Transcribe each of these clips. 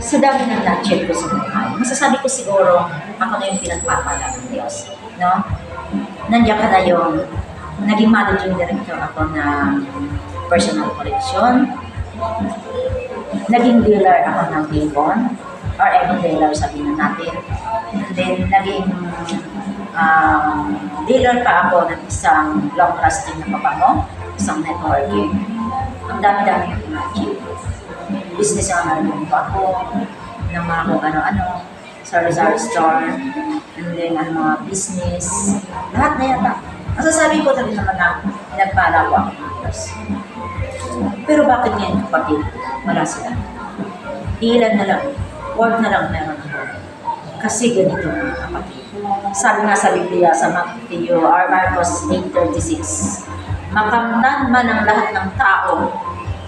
sa dami ng na-check ko sa buhay, masasabi ko siguro, ako na yung pinagpapala ng Diyos. No? Nandiyan ka na yung naging managing director ako ng personal collection. Naging dealer ako ng Avon or any dealer sabihin na natin. And then, naging um, dealer pa ako ng isang long-lasting na pabango, isang networking. Ang dami-dami yung imagine business owner po ako ng mga kung ano-ano, sari-sari store, and then ang mga business, lahat na yata. Masasabi ko talaga naman na pinagpala ko ang Diyos. Pero bakit ngayon kapatid, wala sila? Ilan na lang, word na lang meron ako. Kasi ganito mga kapatid. Sabi nga sa Biblia sa Matthew or Marcos 8.36, Makamtan man ang lahat ng tao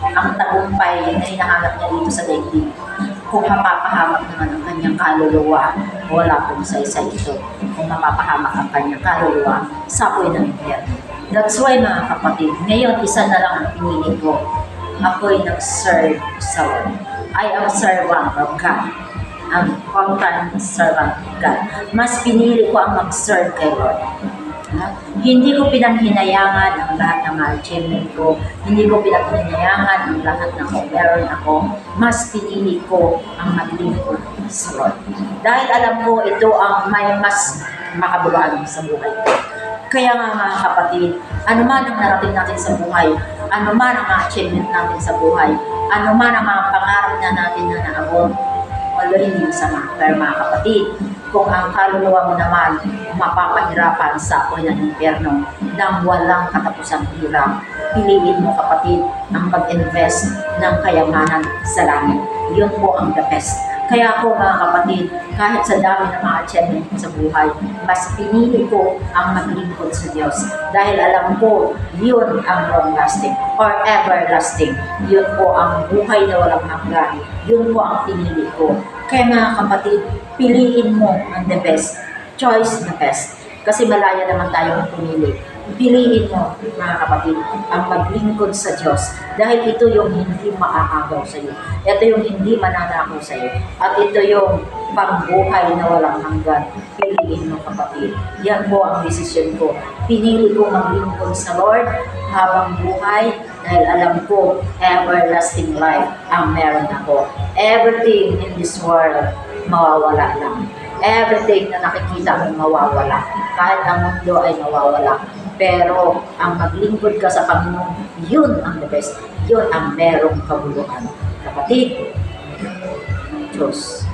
ang tagumpay na hinahanap niya dito sa daigdig. Kung mapapahamak naman ang kanyang kaluluwa, wala pong sa-isa ito. Kung mapapahamak ang kanyang kaluluwa, sapoy ng impyerno. That's why mga kapatid, ngayon isa na lang ang pinili ko. Ako'y nag-serve sa Lord. I am servant of God. Ang constant servant of God. Mas pinili ko ang mag-serve kay Lord. Hindi ko pinanghinayangan ang lahat ng achievement ko. Hindi ko pinanghinayangan ang lahat ng meron ako. Mas pinili ko ang maglingkod sa Lord. Dahil alam ko ito ang may mas makabuluhan sa buhay ko. Kaya nga mga kapatid, ano man ang narating natin sa buhay, ano man ang achievement natin sa buhay, ano man ang mga pangarap na natin na naabot, wala hindi masama. Pero mga kapatid, kung ang kaluluwa mo naman mapapahirapan sa apoy ng impyerno nang walang katapusang hirap, piliin mo kapatid ang mag-invest ng kayamanan sa langit. Yun po ang the best. Kaya ako mga kapatid, kahit sa dami ng mga achievement sa buhay, mas pinili ko ang maglingkod sa Diyos. Dahil alam ko, yun ang long-lasting or everlasting. Yun po ang buhay na walang hanggan. Yun po ang pinili ko. Kaya mga kapatid, piliin mo ang the best. Choice the best. Kasi malaya naman tayo ng pumili. Piliin mo, mga kapatid, ang maglingkod sa Diyos. Dahil ito yung hindi maakagaw sa iyo. Ito yung hindi mananakaw sa iyo. At ito yung pangbuhay na walang hanggan. Piliin mo, kapatid. Yan po ang desisyon ko. Pinili ko maglingkod sa Lord habang buhay dahil alam ko everlasting life ang meron ako. Everything in this world mawawala lang. Everything na nakikita mo mawawala. Kahit ang mundo ay mawawala. Pero ang maglingkod ka sa Panginoon, yun ang the best. Yun ang merong kabuluhan. Kapatid, Diyos.